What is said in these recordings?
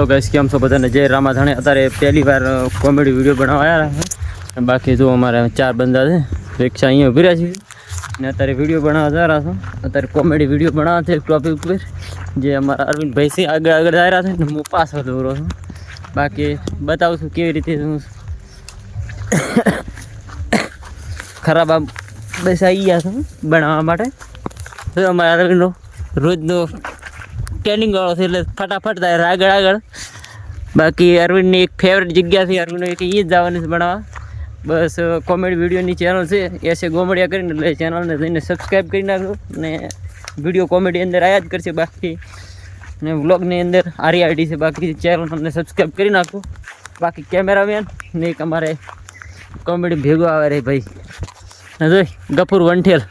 તો ગઈશ કેમ છો બધાને? જય રામાધાણે. અત્યારે પહેલી વાર કોમેડી વીડિયો બનાવવા આવ્યા બાકી જો અમારે ચાર બંદા છે, રિક્ષા અહીંયા ઊભી રહ્યા છે. ને અત્યારે વીડિયો બનાવવા જઈ રહ્યા છો. અત્યારે કોમેડી વીડિયો બનાવવા છે ટોપિક ઉપર, જે અમારા અરવિંદભાઈ સિંહ આગળ આગળ જઈ રહ્યા છે ને હું પાછો દોરો છું. બાકી બતાવું છું કેવી રીતે હું ખરાબ આમ બેસાઈ ગયા છું, બનાવવા માટે. અમારા અરવિંદનો રોજનો ટ્રેનિંગ વાળો છે એટલે ફટાફટ થાય આગળ આગળ. બાકી અરવિંદની એક ફેવરેટ જગ્યા છે અરવિંદ એક એ જ જવાની છે બનાવવા બસ કોમેડી વિડીયોની ચેનલ છે એસે ગોમડિયા કરીને, એટલે ચેનલને જઈને સબસ્ક્રાઈબ કરી નાખો ને વીડિયો કોમેડી અંદર આયા જ કરશે બાકી. ને વ્લોગની અંદર આરી છે, બાકી ચેનલને સબસ્ક્રાઈબ કરી નાખો. બાકી કેમેરામેન ને એક અમારે કોમેડી ભેગો આવે રે ભાઈ. જોઈ, ગફુર વંઠેલ.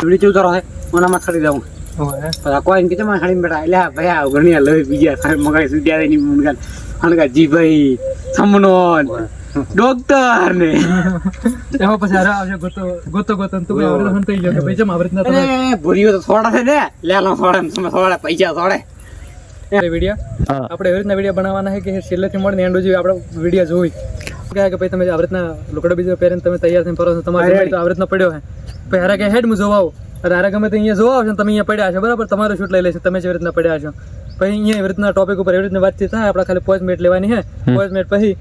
વીડિયો ચેવું કરો ઓનામાં દઉં કોઈ કે તમારે ખાલી બેઠા એટલે ભાઈ આ ઘણી લઈ બીજા સાહેબ મગાઈ ની જી ભાઈ ડોક્ટર ને. એમાં પછી ગોતો ગોતો ગોતો તું આવડે ગયો કે ભાઈ આવી રીતના તમે ભૂરીઓ તો થોડા છે ને. લેલો થોડા તમે થોડા પૈસા થોડે વીડિયો આપણે એવી રીતના વીડિયો બનાવવાના છે કે છેલ્લેથી મળીને એન્ડ સુધી આપણે વીડિયો જોઈ. કે કે ભાઈ તમે આવી રીતના લુકડો બીજો પહેરીને તમે તૈયાર થઈને ફરો છો તમારે તો આવી રીતના પડ્યો હે પછી હારે કે હેડ હું જોવા આવું અને હારે ગમે તો અહીંયા જોવા આવશે તમે અહીંયા પડ્યા છો બરાબર તમારું શૂટ લઈ લેશે તમે જેવી રીતના પડ્યા છો પછી અહીંયા એવી રીતના ટોપિક ઉપર એવી રીતના વાતચીત થાય આપણે ખાલી પાંચ મિનિટ લેવાની છે પાંચ મિનિટ પછી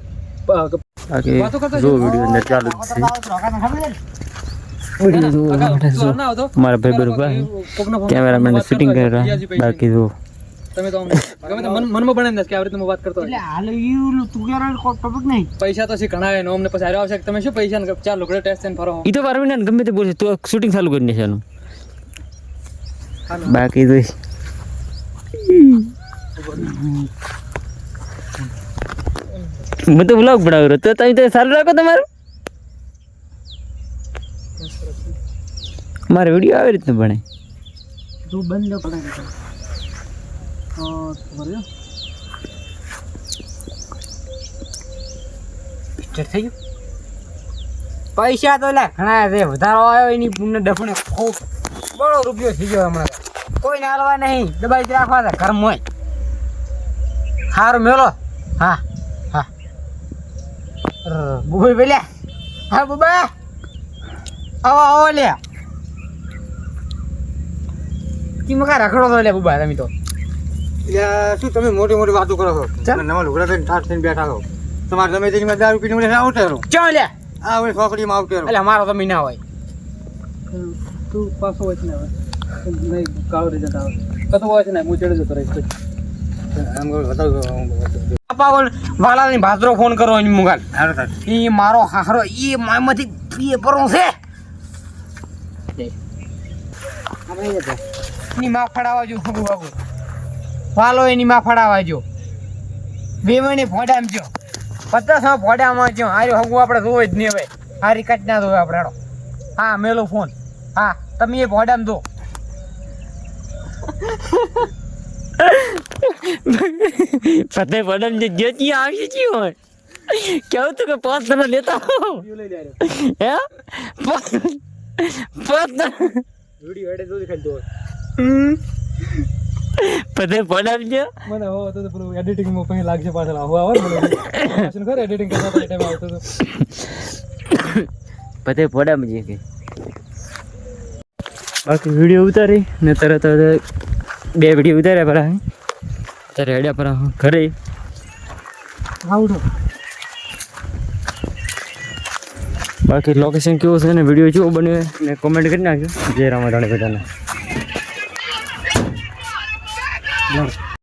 મારા ભાઈ બરોબર કેમેરામેન શૂટિંગ કરી રહ્યા બાકી જો તમે તો ગમે તો મન- મનમાં ભણે દે કે આવી રીતે હું વાત કરતો એટલે હાલ યુ તું ક્યારે ટોપિક નહીં? પૈસા તો શી ઘણા એનો અમને પછી હારે આવશે કે તમે શું પૈસા ને ચાર લોકો ટેસ્ટ થઈને ફરો. ઈ તો પારવી ને ગમે તે બોલશે તો શૂટિંગ ચાલુ કરી નાખવાનું હાલો. બાકી તો હું તો બ્લોગ બનાવ્યો તો તમે તો સારું રાખો તમારું. મારે વીડિયો આવી રીતનું ભણે. તું બંધ પડાય તમારે સ્ટાર્ટ થઈ ગયું? પૈસા તો લે, ઘણા છે. વધારો આવ્યો એની પુણ્ય ડફણે ખૂબ બળો રૂપિયો થઈ ગયો હમણાં. કોઈ હાલવા નહીં. દબાઈ જ રાખવા છે ઘર મોય સારું મેળો હા હા. બુભાઈ પેલ્યા હા, બુબા. આવો આવો લે કિમ કા રખડો તો લે બુબા, તમે તો. શું તમે મોટી મોટી વાતો કરો છો. નવા લુગડા થઈને ઠાઠ થઈને બેઠા છો. તમારે તમે તેની માં દારૂ પીને મને આવતે રહો. ચો લે. આ હવે છોકરીમાં આવતે એટલે મારો તમે ના હોય. તું પાછો હોય ને હવે. નહીં કાળો રિઝલ્ટ આવે કતો હોય છે ને હું ચડે જતો રહીશ. આમ ઓલ વાલાની ભાદરો ફોન કરો એની મુગાલ. ઈ મારો હારો એ મામાંથી એ પરો છે. એની માં ફડાવા જો હગુ હગુ વાલો એની માં ફડાવાજો બે મહિને ફોડામ જો. પચાસમાં ફોડામાં જો. હારી હગુ આપણે જોવે જ નહીં હવે હારી કટ ના જોવે આપણે હેડો. હા મેલો ફોન. હા તમે એ ફોડામ દો ફતે ફોડામ જે જે ત્યાં આવી છે હોય. કેવું તું કે પાંચ તમે લેતા હો? હે? પાંચ પાંચ જણા વીડિયો એડે જોઈ ખાલી દો ફતેહ પડમ જે મને હો તો પેલું એડિટિંગમાં પછી લાગશે પાછળ. આવું આવે ને ખરે એડિટિંગ કરતા ટાઈમ આવતો હતો. ફતેહ પડમ જે કે. બાકી વીડિયો ઉતારી ને તરત બે વીડિયો ઉતાર્યા પરા ત્યારે હેડ્યા પરા ઘરે. આવડો બાકી લોકેશન કેવું છે ને? વીડિયો કેવો બન્યો ને કોમેન્ટ કરી નાખજો. જય રામાધાણી બધાને. Guarda.